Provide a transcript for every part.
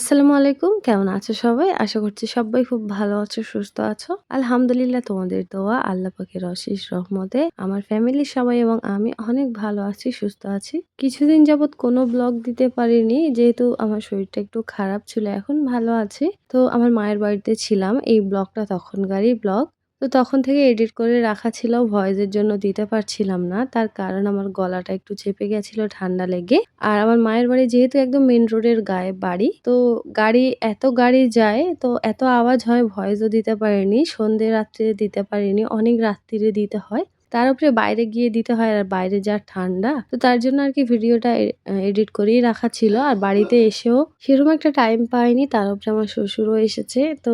আসসালামু আলাইকুম। কেমন আছো সবাই? আশা করছি সবাই খুব ভালো আছো, সুস্থ আছো। আলহামদুলিল্লাহ তোমাদের দোয়া, আল্লাহ পাখির অশেষ রহমতে আমার ফ্যামিলির সবাই এবং আমি অনেক ভালো আছি, সুস্থ আছি। কিছুদিন যাবৎ কোনো ব্লগ দিতে পারিনি, যেহেতু আমার শরীরটা একটু খারাপ ছিল, এখন ভালো আছি। তো আমার মায়ের বাড়িতে ছিলাম, এই ব্লগটা তখনকারই ব্লগ তো তখন থেকে এডিট করে রাখা ছিল ভয়েসের জন্য দিতে পারছিলাম না। তার কারণ আমার গলাটা একটু চেপে গেছিল ঠান্ডা লেগে। আর আমার মায়ের বাড়ি যেহেতু একদম মেন রোডের গায়ে বাড়ি, তো গাড়ি এত গাড়ি যায়, তো এত আওয়াজ হয়, ভয়েসও দিতে পারিনি, সন্ধে রাত্রে দিতে পারিনি, অনেক রাত্রিরে দিতে হয়। তার উপরে বাইরে গিয়ে দিতে হয়, আর বাইরে যা ঠান্ডা, তো তার জন্য আর কি ভিডিওটা এডিট করেই রাখা ছিল। আর বাড়িতে এসেও সেরকম একটা টাইম পাইনি, তার উপরে আমার শ্বশুরও এসেছে, তো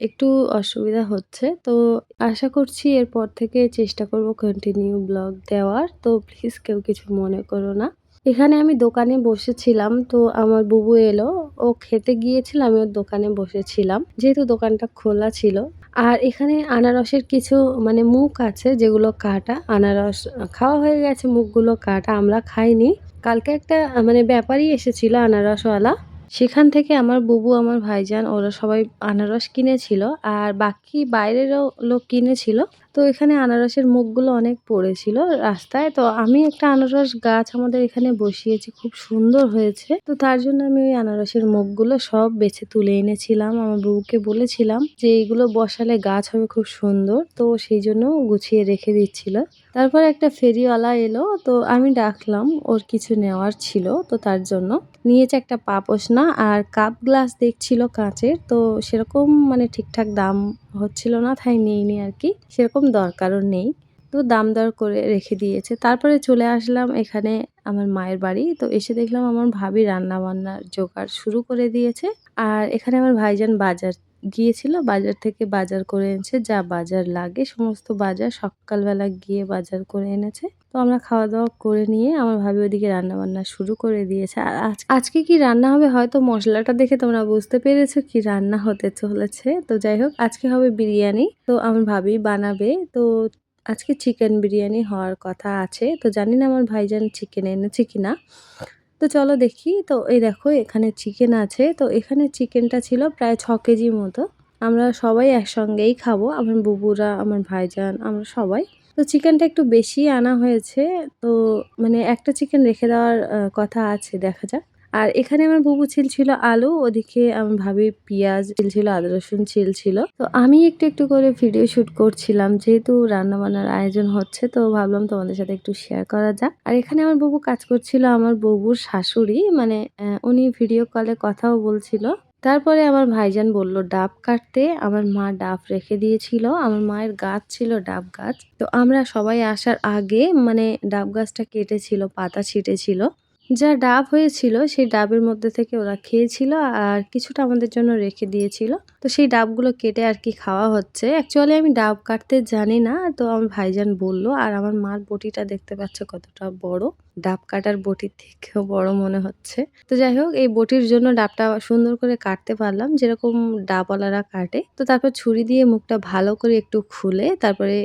একটু অসুবিধা হচ্ছে। তো আশা করছি এরপর থেকে চেষ্টা করব কন্টিনিউ ব্লগ দেওয়ার। তো প্লিজ কেউ কিছু মনে করো না। এখানে আমি দোকানে বসেছিলাম, তো আমার বুবু এলো। ও খেতে গিয়েছিল, আমি ওর দোকানে বসেছিলাম, যেহেতু দোকানটা খোলা ছিল। আর এখানে আনারসের কিছু মানে মুখ আছে, যেগুলো কাটা। আনারস খাওয়া হয়ে গেছে, মুখগুলো কাটা। আমরা খাইনি। কালকে একটা মানে ব্যাপারই এসেছিল আনারসওয়ালা। সেখান থেকে আমার বুবু, আমার ভাইজান, ওরা সবাই আনারস কিনেছিল, আর বাকি বাইরেরও লোক কিনেছিল। তো এখানে আনারসের মুখগুলো অনেক পড়েছিল রাস্তায়। তো আমি একটা আনারস গাছ আমাদের এখানে বসিয়েছি, খুব সুন্দর হয়েছে। তো তার জন্য আমি ওই আনারসের মুখগুলো সব বেছে তুলে এনেছিলাম। আমার বউকে বলেছিলাম যে এইগুলো বসালে গাছ হবে খুব সুন্দর। তো সেই জন্য গুছিয়ে রেখে দিচ্ছিল। তারপর একটা ফেরিওয়ালা এলো, তো আমি ডাকলাম, ওর কিছু নেওয়ার ছিল। তো তার জন্য নিয়েছে একটা পাপোশ না, আর কাপ গ্লাস দেখছিল কাঁচের। তো সেরকম মানে ঠিকঠাক দাম হচ্ছিল না, তাই নিইনি আর কি। সেরকম দরকারও নেই। তো দাম দর করে রেখে দিয়েছে। তারপরে চলে আসলাম এখানে আমার মায়ের বাড়ি। তো এসে দেখলাম আমার ভাবি রান্না বান্নার জোগাড় শুরু করে দিয়েছে। আর এখানে আমার ভাইজান বাজার গিয়েছিল, বাজার থেকে বাজার করে এনেছে, যা বাজার লাগে, সমস্ত বাজার সকালবেলা গিয়ে বাজার করে এনেছে। তো আমরা খাওয়া দাওয়া করে নিয়ে আমার ভাবি ওদিকে রান্না বান্না শুরু করে দিয়েছে। আর আজকে কি রান্না হবে হয়তো মশলাটা দেখে তোমরা বুঝতে পেরেছ কি রান্না হতে চলেছে। তো যাই হোক, আজকে হবে বিরিয়ানি। তো আমার ভাবি বানাবে, তো আজকে চিকেন বিরিয়ানি হওয়ার কথা আছে। তো জানি না আমার ভাইজান চিকেন এনেছে কিনা। তো চলো দেখি। তো এই দেখো এখানে চিকেন আছে। তো এখানে চিকেনটা ছিল প্রায় ছ কেজি মতো। আমরা সবাই একসঙ্গেই খাব। আমার বুবুরা, আমার ভাইজান, আমরা সবাই। তো চিকেনটা একটু বেশি আনা হয়েছে। তো মানে একটা চিকেন রেখে দেওয়ার কথা আছে, দেখা যাক। আর এখানে আমার বুবু ছিল আলু, ওদিকে আমার ভাবি পেঁয়াজ ছিল আদা রসুন ছিল তো আমি একটু একটু করে ভিডিও শুট করছিলাম, যেহেতু রান্না বান্নার আয়োজন হচ্ছে, তো ভাবলাম তোমাদের সাথে একটু শেয়ার করা যাক। আর এখানে আমার বুবু কাজ করছিল আমার বুবুর শাশুড়ি মানে উনি ভিডিও কলে কথাও বলছিল। তারপরে আমার ভাইজান বলল, ডাব কাটতে। আমার মা ডাব রেখে দিয়েছিল, আমার মায়ের গাছ ছিল ডাব গাছ। তো আমরা সবাই আসার আগে মানে ডাব গাছটা কেটেছিল, পাতা ছিটেছিল। যা ডাব হয়েছিল, সেই ডাবের মধ্যে থেকে ওরা খেয়েছিল আর কিছুটা আমাদের জন্য রেখে দিয়েছিল। তো সেই ডাবগুলো কেটে আর কি খাওয়া হচ্ছে। অ্যাকচুয়ালি আমি ডাব কাটতে জানি না, তো আমার ভাইজান বলল আর আমার মার বটিটা দেখতে পাচ্ছে কতটা বড়। ডাব কাটার বটির থেকেও বড় মনে হচ্ছে। তো যাই হোক, এই বটির জন্য ডাবটা সুন্দর করে কাটতে পারলাম, যেরকম ডাবওয়ালারা কাটে। তো তারপর ছুরি দিয়ে মুখটা ভালো করে একটু খুলে তারপরে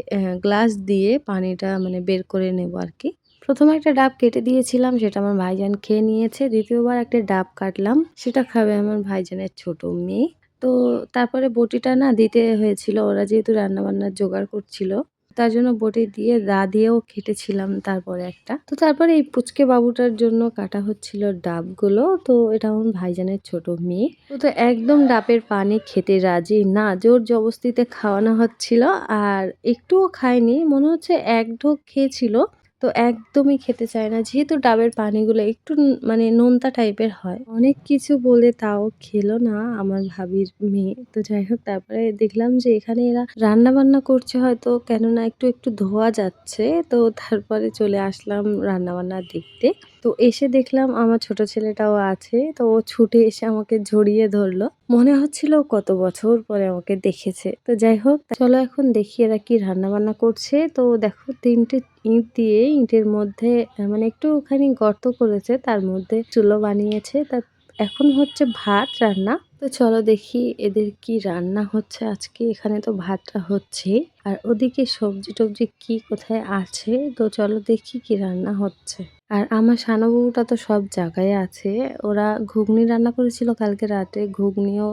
গ্লাস দিয়ে পানিটা মানে বের করে নেব আর কি। প্রথমে একটা ডাব কেটে দিয়েছিলাম, সেটা আমার ভাইজান খেয়ে নিয়েছে। দ্বিতীয়বার একটা ডাব কাটলাম, সেটা খাবে আমার ভাইজানের ছোট মেয়ে। তো তারপরে বটিটা না দিতে হয়েছিল, ওরা যেহেতু রান্নাবান্নার জোগাড় করছিল, তার জন্য বটি দিয়ে দা দিয়েও খেটেছিলাম তারপরে একটা। তো তারপরে এই পুচকে বাবুটার জন্য কাটা হচ্ছিল ডাবগুলো, তো এটা আমার ভাইজানের ছোট মেয়ে। তো তো একদম ডাবের পানি খেতে রাজি না, জোর জবস্তিতে খাওয়ানো হচ্ছিল, আর একটুও খায়নি, মনে হচ্ছে এক ঢোক খেয়েছিল। তো একদমই খেতে চায় না। যেহেতু ডাবের পানিগুলো একটু মানে নোনতা টাইপের হয়, অনেক কিছু বলে তাও খেলো না আমার ভাবির মেয়ে। তো যাই হোক, তারপরে দেখলাম যে এখানে এরা রান্না বান্না করছে হয়তো, কেননা একটু একটু ধোয়া যাচ্ছে। তো তারপরে চলে আসলাম রান্না বান্না দেখতে। তো এসে দেখলাম আমার ছোট ছেলেটাও আছে, তো ও ছুটে এসে আমাকে ঝরিয়ে ধরলো। মনে হচ্ছিল কত বছর পরে আমাকে দেখেছে। তো যাই হোক, চলো এখন দেখি এরা কি রান্নাবান্না করছে। তো দেখো, তিনটে ইঁট দিয়ে ইঁটের মধ্যে মানে একটুখানি গর্ত করেছে, তার মধ্যে চুলো বানিয়েছে। তা এখন হচ্ছে ভাত রান্না। তো চলো দেখি এদের কি রান্না হচ্ছে। আজকে এখানে তো ভাতটা হচ্ছে। আর ওদিকে সবজি টবজি কি কোথায় আছে? তো চলো দেখি কি রান্না হচ্ছে। আর আমার সানবউটা তো সব জায়গায় আছে। ওরা ঘুগনি রান্না করেছিল কালকে রাতে। ঘুগনিও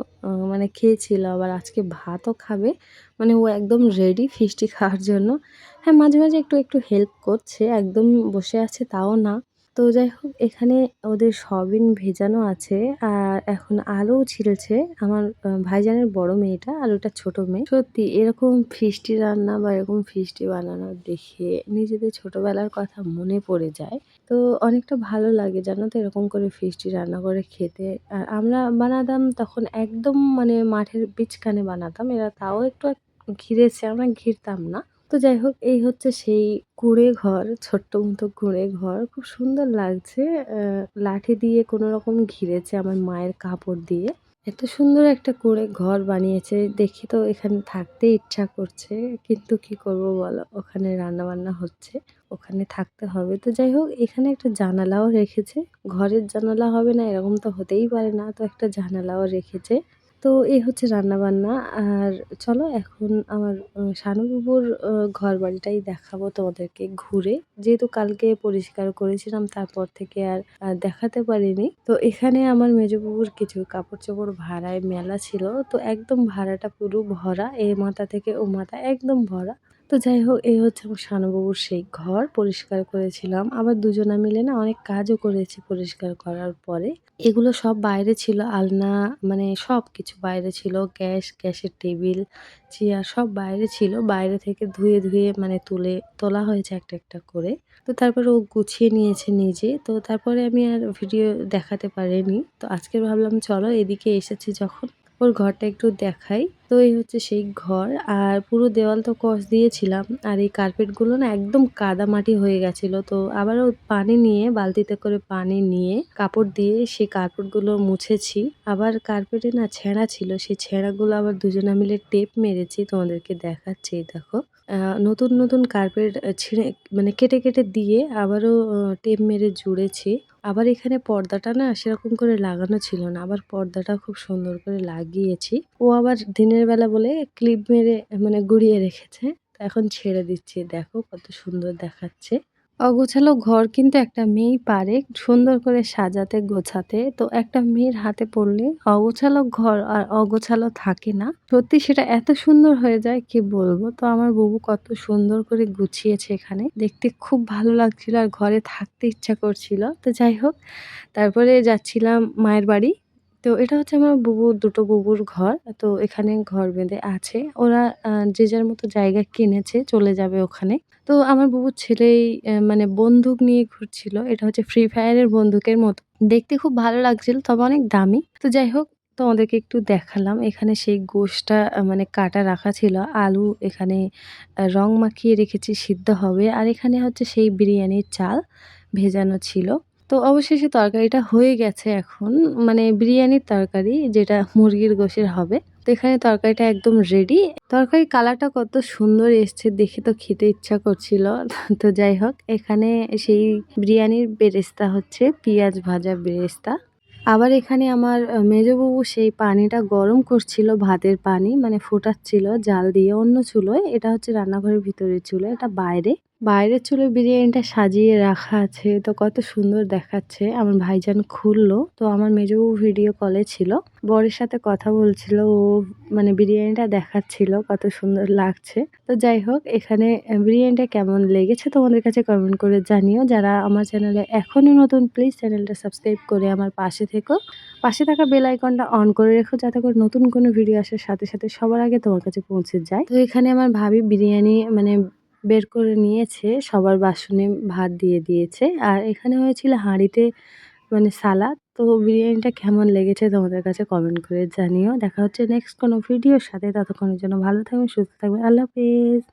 মানে খেয়েছিল। আবার আজকে ভাতও খাবে। মানে ও একদম রেডি ফিস্টি খাওয়ার জন্য। হ্যাঁ মাঝে মাঝে একটু একটু হেল্প করছে। একদম বসে আছে, তাও না। তো যাই হোক এখানে ওদের সয়াবিন ভেজানো আছে আর এখন আলুও ছিলছে আমার ভাইজানের বড় মেয়েটা আর ওটা ছোট মেয়ে। সত্যি, এরকম ফিস্টি রান্না বা এরকম ফিস্টি বানানো দেখে নিজেদের ছোটবেলার কথা মনে পড়ে যায়। তো অনেকটা ভালো লাগে, জানো তো, এরকম করে ফিস্টি রান্না করে খেতে। আর আমরা বানাতাম তখন একদম মানে মাঠের বীজখানে বানাতাম, এরা তাও একটু ঘিরেছে, আমরা ঘিরতাম না। তো যাই হোক, এই হচ্ছে সেই কুঁড়ে ঘর, ছোট্ট মতো কুঁড়ে ঘর। খুব সুন্দর লাগছে লাঠি দিয়ে কোনো রকম ঘিরেছে আমার মায়ের কাপড় দিয়ে। এত সুন্দর একটা কুঁড়ে ঘর বানিয়েছে, দেখি তো এখানে থাকতে ইচ্ছা করছে, কিন্তু কি করব বলো? ওখানে রান্না বান্না হচ্ছে, ওখানে থাকতে হবে। তো যাই হোক, এখানে একটা জানালাও রেখেছে, ঘরের জানালা হবে না, এরকম তো হতেই পারে না, তো একটা জানালাও রেখেছে। তো এ হচ্ছে রান্নাবান্না। আর চলো এখন আমার শানুবাবুর ঘর বাড়িটাই দেখাবো তোমাদেরকে ঘুরে। যেহেতু কালকে পরিষ্কার করেছিলাম, তারপর থেকে আর দেখাতে পারিনি। তো এখানে আমার মেজবাবুর কিছু কাপড় চোপড় ভাড়ায় মেলা ছিল। তো একদম ভাড়াটা পুরো ভরা। এ মাথা থেকে ও মাথা একদম ভরা। তো যাই হোক, এই হচ্ছে আমার শানুবাবুর সেই ঘর, পরিষ্কার করেছিলাম। আবার দুজনা মিলে না অনেক কাজও করেছি পরিষ্কার করার পরে। এগুলো সব বাইরে ছিল, আলনা মানে সব কিছু বাইরে ছিল, গ্যাস, গ্যাসের টেবিল, চেয়ার সব বাইরে ছিল। বাইরে থেকে ধুয়ে ধুয়ে মানে তুলে তোলা হয়েছে একটা একটা করে। তো তারপরে ও গুছিয়ে নিয়েছে নিজে। তো তারপরে আমি আর ভিডিও দেখাতে পারিনি। তো আজকে ভাবলাম, চলো এদিকে এসেছি যখন। ওর ঘরটা একটু দেখাই। তো এই হচ্ছে সেই ঘর। আর পুরো দেওয়াল তো কস দিয়েছিলাম। আর এই কার্পেটগুলো না একদম কাদা মাটি হয়ে গেছিল। তো আবারও পানি নিয়ে, বালতিতে করে পানি নিয়ে কাপড় দিয়ে সেই কার্পেটগুলো মুছেছি। আবার কার্পেটে না ছেঁড়া ছিল। সেই ছেঁড়াগুলো আবার দুজনে মিলে টেপ মেরেছি। তোমাদেরকে দেখাচ্ছি দেখো। নতুন নতুন কার্পেট ছিঁড়ে মানে কেটে কেটে দিয়ে আবারও টেপ মেরে জুড়েছি। আবার এখানে পর্দাটা না সেরকম করে লাগানো ছিল না। আবার পর্দাটা খুব সুন্দর করে লাগিয়েছি। ও আবার দিনের বেলা বলে ক্লিপ মেরে মানে গুড়িয়ে রেখেছে। এখন ছেড়ে দিচ্ছি। দেখো কত সুন্দর দেখাচ্ছে। অগোছালো ঘর কিন্তু একটা মেয়েই পারে, সুন্দর করে সাজাতে, গোছাতে। তো একটা মেয়ের হাতে পড়লে অগোছালো ঘর আর অগোছালো থাকে না। সত্যি সেটা এত সুন্দর হয়ে যায়, কি বলব? তো আমার বাবু কত সুন্দর করে গুছিয়েছে এখানে। দেখতে খুব ভালো লাগছিল আর ঘরে থাকতে ইচ্ছা করছিল। তো যাই হোক, তারপরে যাচ্ছিলাম মায়ের বাড়ি। তো এটা হচ্ছে আমার বুবুর দুটো বুবুর ঘর। তো এখানে ঘর বেঁধে আছে। ওরা যে যার মতো জায়গা কিনেছে, চলে যাবে ওখানে। তো আমার বুবুর ছেলেই মানে বন্দুক নিয়ে ঘুরছিল। এটা হচ্ছে ফ্রি ফায়ারের বন্দুকের মতো। দেখতে খুব ভালো লাগছিল, তবে অনেক দামি। তো যাই হোক তো ওদেরকে একটু দেখালাম। এখানে সেই গোশটা মানে কাটা রাখা ছিল। আলু এখানে রং মাখিয়ে রেখেছি, সিদ্ধ হবে। আর এখানে হচ্ছে সেই বিরিয়ানির চাল ভেজানো ছিল। তো অবশেষে তরকারিটা হয়ে গেছে এখন। মানে বিরিয়ানির তরকারি, যেটা মুরগির গোশের হবে। তো এখানে তরকারিটা একদম রেডি তরকারি কালারটা কত সুন্দর এসছে, দেখে তো খেতে ইচ্ছা করছিল। তো যাই হোক, এখানে সেই বিরিয়ানির বেরেস্তা হচ্ছে, পেঁয়াজ ভাজা বেরেস্তা। আবার এখানে আমার মেজবাবু সেই পানিটা গরম করছিল, ভাতের পানি মানে ফোটাচ্ছিল জাল দিয়ে অন্য চুলোয়। এটা হচ্ছে রান্নাঘরের ভিতরের চুলো, এটা বাইরে। বাইরের চুলো বিরিয়ানিটা সাজিয়ে রাখা আছে, তো কত সুন্দর দেখাচ্ছে। আমার ভাইজান খুললো, তো আমার মেজবাবু ভিডিও কলে ছিল। বরের সাথে কথা বলছিল, ও মানে বিরিয়ানিটা দেখাচ্ছিল, কত সুন্দর লাগছে। তো যাই হোক, এখানে বিরিয়ানিটা কেমন লেগেছে তোমাদের কাছে কমেন্ট করে জানিও। যারা আমার চ্যানেলে এখনও নতুন প্লিজ চ্যানেলটা সাবস্ক্রাইব করে আমার পাশে থেকো। পাশে থাকা বেল আইকনটা অন করে রেখো, যাতে করে নতুন কোনো ভিডিও আসার সাথে সাথে সবার আগে তোমার কাছে পৌঁছে যায়। তো এখানে আমার ভাবি বিরিয়ানি মানে বের করে নিয়েছে, সবার বাসনে ভাত দিয়ে দিয়েছে। আর এখানে হয়েছিল হাঁড়িতে মানে সালাদ। তো বিরিয়ানিটা কেমন লেগেছে তোমাদের কাছে কমেন্ট করে জানিও। দেখা হচ্ছে নেক্সট কোনো ভিডিওর সাথে। ততক্ষণের জন্য ভালো থাকবেন, সুস্থ থাকবেন। আল্লাহ হাফেজ।